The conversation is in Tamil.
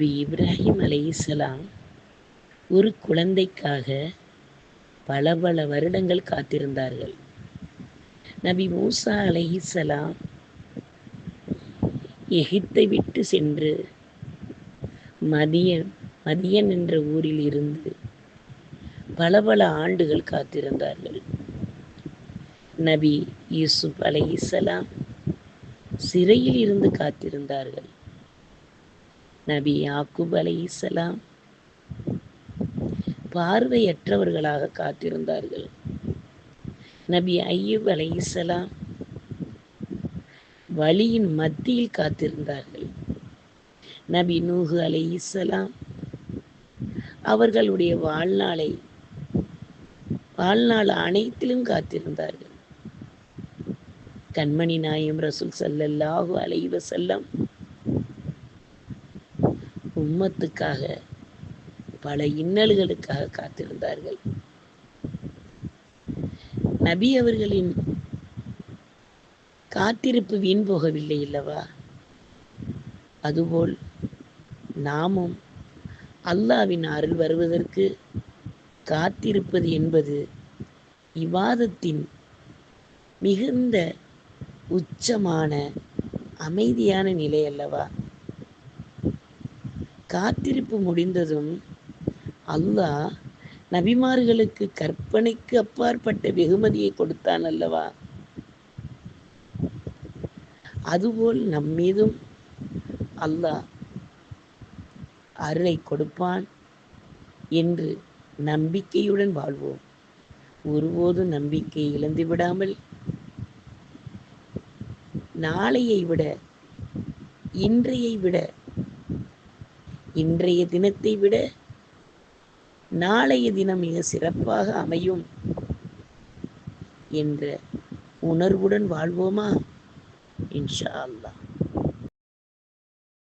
நபி இப்ராஹிம் அலைஹிஸ்ஸலாம் ஒரு குழந்தைக்காக பல பல வருடங்கள் காத்திருந்தார்கள். நபி மூசா அலைஹிஸ்ஸலாம் எகிப்தை விட்டு சென்று மதியன் மதியன் என்ற ஊரில் இருந்து பல பல ஆண்டுகள் காத்திருந்தார்கள். நபி யூசுப் அலைஹிஸ்ஸலாம் சிறையில் இருந்து காத்திருந்தார்கள். நபி யாக்கூப் அலைஹிஸ்ஸலாம் பார்வையற்றவர்களாக காத்திருந்தார்கள். நபி ஐயூப் அலைஹிஸ்ஸலாம் வழியின் மத்தியில் காத்திருந்தார்கள். நபி நூஹு அலைஹிஸ்ஸலாம் அவர்களுடைய வாழ்நாளை வாழ்நாள் அனைத்திலும் காத்திருந்தார்கள். கண்மணி நாயம் ரசூல் ஸல்லல்லாஹு அலைவ செல்லம் உம்மத்துக்காக பல இன்னல்களுக்காக காத்திருந்தார்கள். நபி அவர்களின் காத்திருப்பு வீண் போகவில்லை அல்லவா? அதுபோல் நாமும் அல்லாவின் அருள் வருவதற்கு காத்திருப்பது என்பது இவாதத்தின் மிகுந்த உச்சமான அமைதியான நிலை அல்லவா? காத்திருப்பு முடிந்ததும் அல்லாஹ் நபிமார்களுக்கு கற்பனைக்கு அப்பாற்பட்ட வெகுமதியை கொடுத்தான் அல்லவா? அதுபோல் நம்மீதும் அல்லாஹ் அருளை கொடுப்பான் என்று நம்பிக்கையுடன் வாழ்வோம். ஒருபோதும் நம்பிக்கை இழந்து விடாமல் நாளையை விட இன்றையை விட இன்றைய தினத்தை விட நாளைய தினம் மிக சிறப்பாக அமையும் என்ற உணர்வுடன் வாழ்வோமா? இன்ஷா அல்லாஹ்.